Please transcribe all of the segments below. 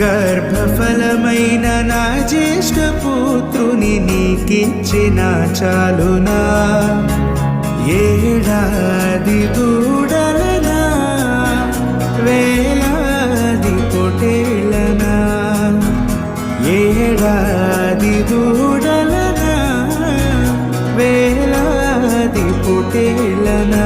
గర్భఫలమైన నా జ్యేష్ఠ పుత్రుని నీకిచ్చిన చాలునా. ఏడాది దూడలనా వేలాది పొటేళ్ళనా ఏడాది దూడలనా వేలాది పొటేళ్ళనా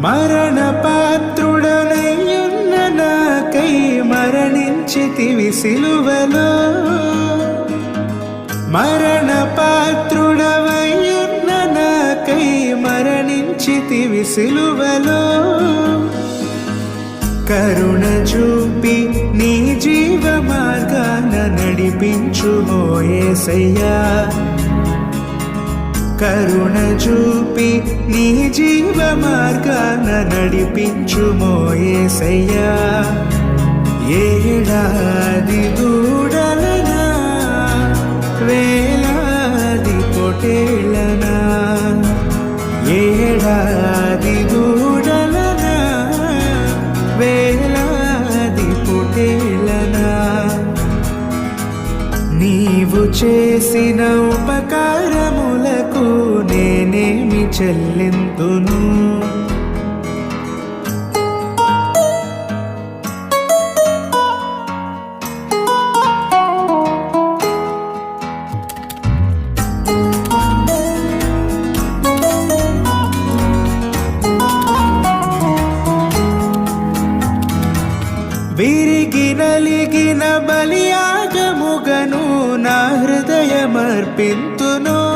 మరణ పాత్రుడనయ్యున్న నాకై మరణించితివి సిలువలో. మరణ పాత్రుడవయ్యున్న నాకై మరణించితివి సిలువలో. కరుణ చూపి నీ జీవ మార్గాన నడిపించు మోయేసయ్యా కరుణ చూపి నీ జీవ మార్గాన నడిపించు మోయేసయ్యా. ఏడాది దూడలనా వేలాది పొటేళ్ళనా ఏడాది దూడలనా వేలాది పొటేళ్ళనా నీవు చేసిన ఉపకారం చెల్లింతును. విరిగి నలిగిన బలియాగముగను నా హృదయమర్పింతును.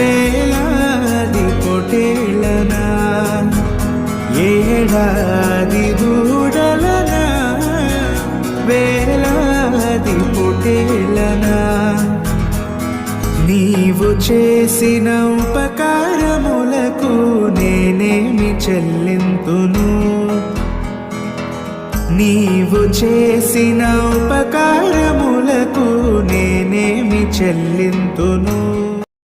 వేలాది పొటేలనా ఏడాది దూడలనా? వేలాది పొటేలనా నీవు చేసిన ఉపకారములకు నేనేమి చెల్లింతును? నీవు చేసిన ఉపకారములకు నేనేమి చెల్లింతును?